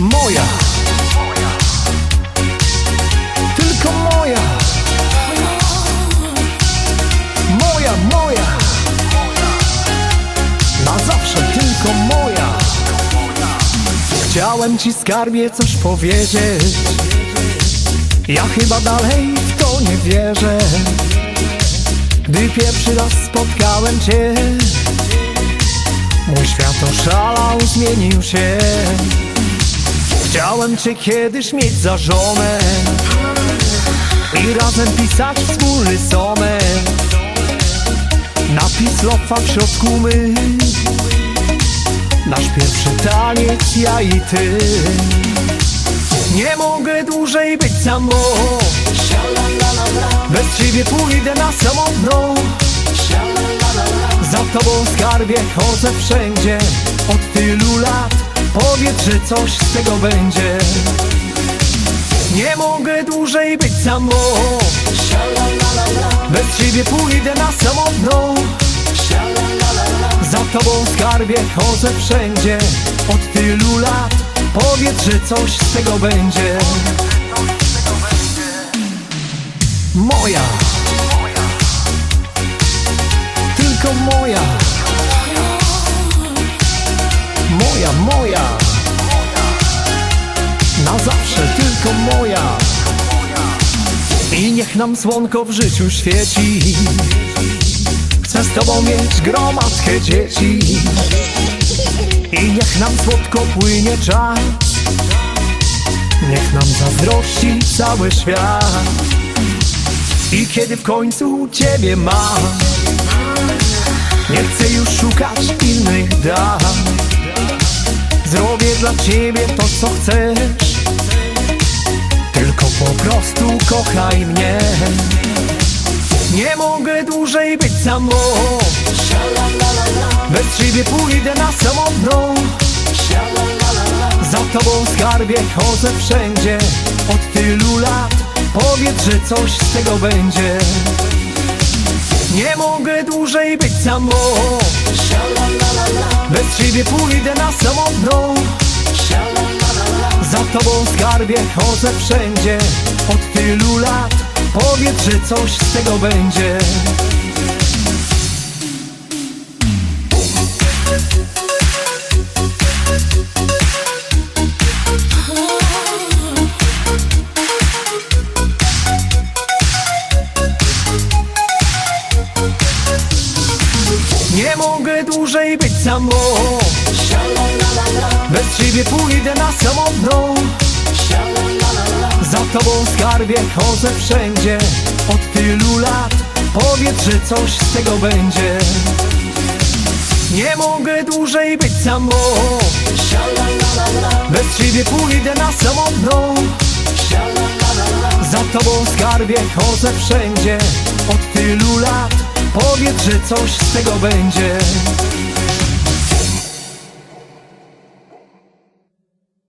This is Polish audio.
Moja. Tylko moja. Moja, moja. Na zawsze tylko moja. Chciałem ci skarbie coś powiedzieć. Ja chyba dalej w to nie wierzę. Gdy pierwszy raz spotkałem cię Mój świat oszalał, zmienił się Chciałem cię kiedyś mieć za żonę I razem pisać wspólny sonet Napis lofa w środku my. Nasz pierwszy taniec, ja i ty. Nie mogę dłużej być samą Bez ciebie pójdę na samotną Za tobą skarbie chodzę wszędzie. Od tylu lat Powiedz, że coś z tego będzie. Nie mogę dłużej być samą Bez ciebie pójdę na samotną Za tobą skarbie chodzę wszędzie. Od tylu lat Powiedz, że coś z tego będzie. Moja. Tylko moja Moja, Na zawsze tylko moja. I niech nam słonko w życiu świeci. Chcę z tobą mieć gromadkę dzieci. I niech nam słodko płynie czas. Niech nam zazdrości cały świat. I kiedy w końcu ciebie mam Nie chcę już szukać innych Zrobię ciebie to co chcesz. Tylko po prostu kochaj mnie. Nie mogę dłużej być samą Bez ciebie pójdę na samotną Za tobą skarbie chodzę wszędzie. Od tylu lat Powiedz, że coś z tego będzie. Nie mogę dłużej być samą Bez ciebie pójdę na samotną Za tobą skarbie chodzę wszędzie. Od tylu lat Powiedz, że coś z tego będzie. Nie mogę dłużej być samą Bez ciebie pójdę na samotną Za tobą skarbie chodzę wszędzie. Od tylu lat Powiedz, że coś z tego będzie. Nie mogę dłużej być samą Bez ciebie pójdę na samotną Za tobą skarbie chodzę wszędzie. Od tylu lat Powiedz, że coś z tego będzie